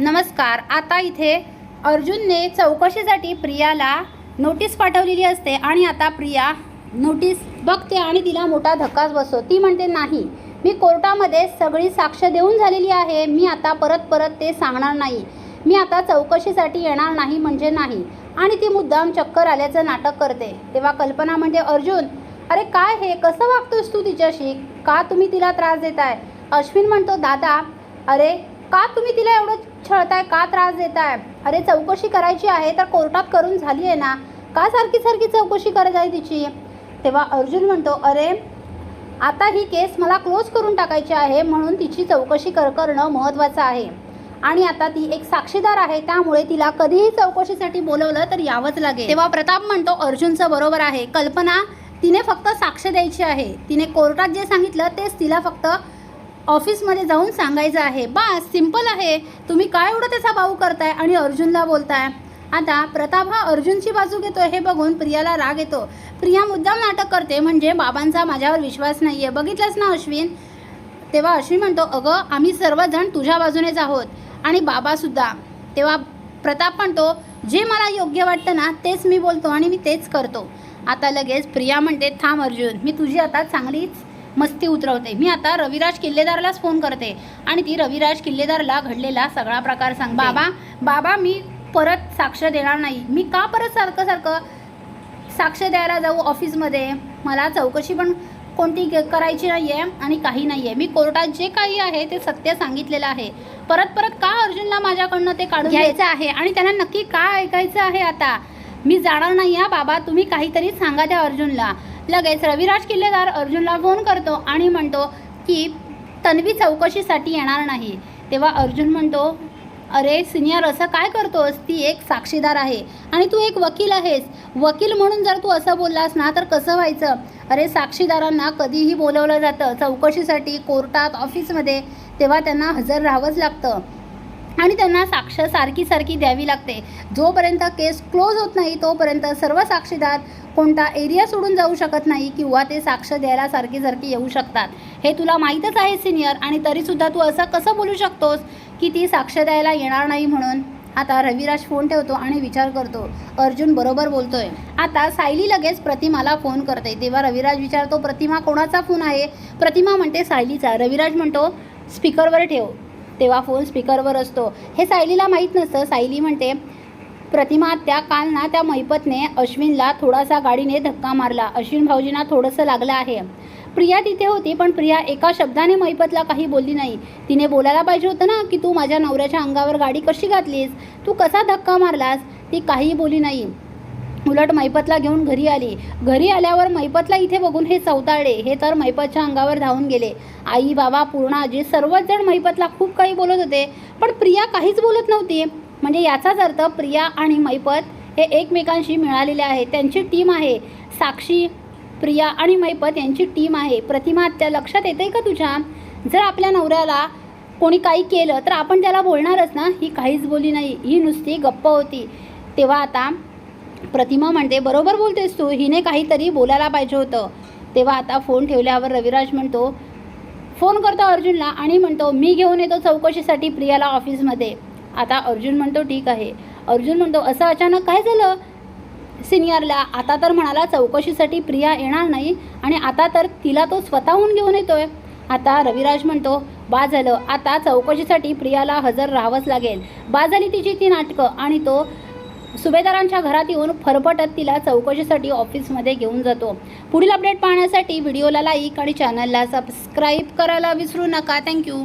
नमस्कार आता इथे अर्जुनने चौकशीसाठी प्रियाला नोटीस पाठवलेली असते आणि आता प्रिया नोटीस बघते आणि तिला मोठा धक्काच बसतो. ती म्हणते नाही मी कोर्टामध्ये सगळी साक्ष देऊन झालेली आहे. मी आता परत परत ते सांगणार नाही. मी आता चौकशीसाठी येणार नाही म्हणजे नाही. आणि ती मुद्दाम चक्कर आल्याचं नाटक करते. तेव्हा कल्पना म्हणजे अर्जुन अरे काय हे? कसं वागतोस तू तिच्याशी? का तुम्ही तिला त्रास देताय? अश्विन म्हणतो दादा अरे का तुम्ही तिला एवढं छळताय का त्रास देताय? अरे चौकशी करायची आहे तर कोर्टात करून झाली आहे ना? का सारखी सारखी चौकशी करत आहे तिची? तेव्हा अर्जुन म्हणतो अरे आता ही केस मला क्लोज करून टाकायची आहे म्हणून तिची चौकशी कर करणं महत्त्वाचं आहे. आणि आता ती एक साक्षीदार आहे त्यामुळे तिला कधीही चौकशीसाठी बोलवलं तर यावंच लागेल. तेव्हा प्रताप म्हणतो अर्जुनचं बरोबर आहे. कल्पना तिने फक्त साक्ष द्यायची आहे. तिने कोर्टात जे सांगितलं तेच तिला फक्त ऑफिसमध्ये जाऊन सांगायचं आहे बास सिंपल आहे. तुम्ही काय एवढं त्याचा भाऊ करताय आणि अर्जुनला बोलताय? आता प्रताप हा अर्जुनची बाजू घेतो हे बघून प्रियाला राग येतो. प्रिया मुद्दाम नाटक करते म्हणजे बाबांचा माझ्यावर विश्वास नाही आहे बघितलंच ना अश्विन? तेव्हा अश्विन म्हणतो अगं आम्ही सर्वजण तुझ्या बाजूनेच आहोत आणि बाबासुद्धा तेव्हा प्रताप म्हणतो जे मला योग्य वाटतं ना तेच मी बोलतो आणि मी तेच करतो. आता लगेच प्रिया म्हणते थांब अर्जुन मी तुझी आता चांगलीच मस्ती उतरवते. मी आता रविराज किल्लेदारलाच फोन करते आणि ती रविराज किल्लेदारला घडलेला सगळा प्रकार सांग बाबा बाबा मी परत साक्ष देणार नाही. मी का परत सारखं सारखं साक्ष द्यायला जाऊ ऑफिसमध्ये? मला चौकशी पण कोणती करायची नाही आहे आणि काही नाही आहे मी कोर्टात जे काही आहे ते सत्य सांगितलेलं आहे. परत परत का अर्जुनला माझ्याकडनं ते काढून घ्यायचं आहे आणि त्यांना नक्की काय ऐकायचं आहे आता? मी जाणार नाही हा बाबा. तुम्ही काहीतरी सांगा त्या अर्जुनला. लगेच रविराज किल्लेदार अर्जुनला फोन करतो आणि म्हणतो की तन्वी चौकशीसाठी येणार नाही. तेव्हा अर्जुन म्हणतो अरे सिनियर असं काय करतोस? ती एक साक्षीदार आहे आणि तू एक वकील आहेस. वकील म्हणून जर तू असं बोललास ना तर कसं व्हायचं? अरे साक्षीदारांना कधीही बोलवलं जातं चौकशीसाठी कोर्टात ऑफिसमध्ये. तेव्हा त्यांना हजर राहावंच लागतं. आणि त्यांना साक्ष सारखी सारखी द्यावी लागते. जोपर्यंत केस क्लोज होत नाही तोपर्यंत सर्व साक्षीदार कोणता एरिया सोडून जाऊ शकत नाही किंवा ते साक्ष द्यायला सारखी सारखी येऊ शकतात. हे तुला माहीतच आहे सिनियर आणि तरीसुद्धा तू असं कसं बोलू शकतोस की ती साक्ष द्यायला येणार नाही म्हणून? आता रविराज फोन ठेवतो आणि विचार करतो. अर्जुन बरोबर बोलतोय. आता सायली लगेच प्रतिमाला फोन करते. तेव्हा रविराज विचारतो प्रतिमा कोणाचा फोन आहे? प्रतिमा म्हणते सायलीचा. रविराज म्हणतो स्पीकरवर ठेव. तेव्हा फोन स्पीकरवर असतो. हे सायलीला माहीत नसतं. सायली म्हणते प्रतिमा त्या काल ना त्या मैपतने अश्विनला थोडासा गाडीने धक्का मारला. अश्विन भाऊजींना थोडंसं लागलं आहे. प्रिया तिथे होती पण प्रिया एका शब्दाने मैपतला काही बोलली नाही. तिने बोलायला पाहिजे होतं ना की तू माझ्या नवऱ्याच्या अंगावर गाडी कशी घातलीस? तू कसा धक्का मारलास? ती काही बोली नाही. उलट मैपतला घेऊन घरी आली. घरी आल्यावर मैपतला इथे बघून हे चौताळे हे तर मैपतच्या अंगावर धावून गेले. आई बाबा पूर्णा आजी सर्वच जण मैपतला खूप काही बोलत होते. पण प्रिया काहीच बोलत नव्हती. म्हणजे याचाच अर्थ प्रिया आणि मैपत हे एकमेकांशी मिळालेले आहेत. त्यांची टीम आहे. साक्षी प्रिया आणि मैपत यांची टीम आहे. प्रतिमा त्या लक्षात येते का तुझ्या? जर आपल्या नवऱ्याला कोणी काही केलं तर आपण त्याला बोलणारच ना? ही काहीच बोली नाही. ही नुसती गप्प होती. तेव्हा आता प्रतिमा म्हणते बरोबर बोलतेस तू. हिने काहीतरी बोलायला पाहिजे होतं. तेव्हा आता फोन ठेवल्यावर रविराज म्हणतो फोन करतो अर्जुनला आणि म्हणतो मी घेऊन येतो चौकशीसाठी प्रियाला ऑफिसमध्ये. आता अर्जुन म्हणतो ठीक आहे. अर्जुन म्हणतो असं अचानक काय झालं? सिनियरला आता तर म्हणाला चौकशीसाठी प्रिया येणार नाही आणि आता तर तिला तो स्वतःहून घेऊन येतोय. आता रविराज म्हणतो बा झालं. आता चौकशीसाठी प्रियाला हजर राहावंच लागेल. बा झाली तिची ती नाटकं आणि तो सुभेदारांच्या घरात येऊन फरफटत तिला चौकशीसाठी ऑफिसमध्ये घेऊन जातो. पुढील अपडेट पाहण्यासाठी व्हिडिओला लाईक आणि चॅनलला सबस्क्राईब करायला विसरू नका. थँक्यू